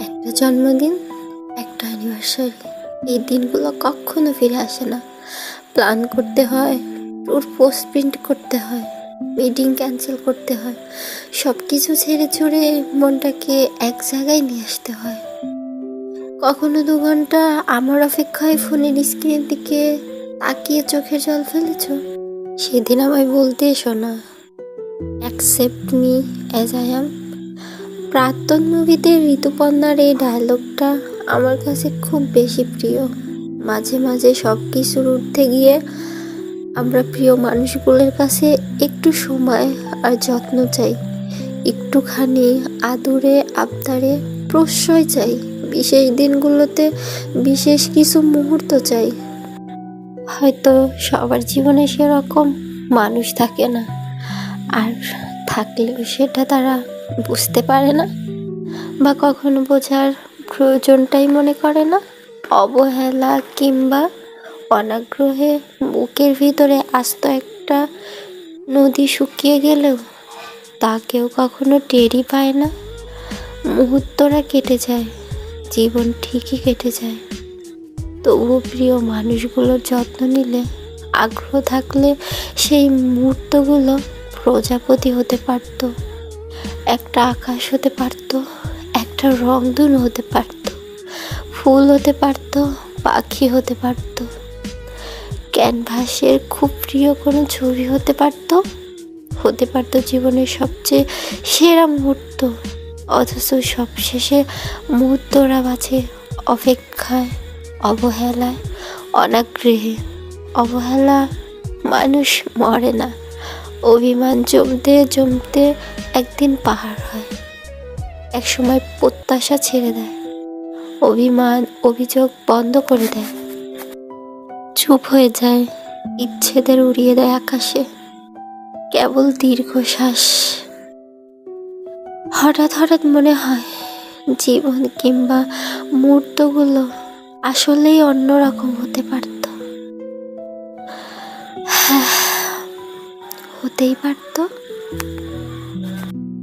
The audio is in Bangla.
একটা জন্মদিন, একটা অ্যানিভার্সারি এই দিনগুলো কখনো ফিরে আসে না। প্ল্যান করতে হয় ট্যুর পোস্ট প্রিন্ট করতে হয় মিটিং ক্যান্সেল করতে হয় সব কিছু ছেড়ে ছুড়ে মনটাকে এক জায়গায় নিয়ে আসতে হয়। কখনো দু ঘণ্টা আমার অপেক্ষায় ফোনের স্ক্রিনের দিকে তাকিয়ে চোখের জল ফেলেছ? সেদিন আমায় বলতে এসো না। Accept me as I am প্রাক্তন মুভিতে ঋতুপর্ণার এই ডায়লগটা আমার কাছে খুব বেশি প্রিয়। মাঝে মাঝে সব কিছুর উঠতে গিয়ে আমরা প্রিয় মানুষগুলোর কাছে একটু সময় আর যত্ন চাই। একটুখানি আদরে, আবদারে প্রশ্রয় চাই। বিশেষ দিনগুলোতে বিশেষ কিছু মুহূর্ত চাই। হয়তো সবার জীবনে সেরকম মানুষ থাকে না। আর থাকলেও সেটা তারা বুঝতে পারে না বা কখনো বোঝার প্রয়োজনটাই মনে করে না। অবহেলা কিংবা অনাগ্রহে বুকের ভিতরে আস্ত একটা নদী শুকিয়ে গেলেও তা কেউ কখনো টেরই পায় না। মুহূর্তরা কেটে যায়, জীবন ঠিকই কেটে যায়। তবুও প্রিয় মানুষগুলোর যত্ন নিলে, আগ্রহ থাকলে সেই মুহূর্তগুলো প্রজাপতি হতে পারত। একটা আকাশ হতে পারত, একটা রংধনু হতে পারত, ফুল হতে পারত, পাখি হতে পারত। ক্যানভাসের খুব প্রিয় কোনো ছবি হতে পারত? হতে পারত জীবনের সবচেয়ে সেরা মুহূর্ত, অথচ সবশেষে মুহূর্তরা বাঁচে অপেক্ষায়, অবহেলায়, অনাগ্রহে। অবহেলা মানুষ মরে না। অভিমান জমতে জমতে একদিন পাহাড় হয়। একসময় প্রত্যাশা ছেড়ে দেয়। অভিমান, অভিযোগ বন্ধ করে দেয়। চুপ হয়ে যায়। ইচ্ছেদের উড়িয়ে দেয় আকাশে। কেবল দীর্ঘশ্বাস। হঠাৎ হঠাৎ মনে হয়, জীবন কিংবা মুহূর্তগুলো আসলেই অন্যরকম হতে পারত। হতেই পারতো।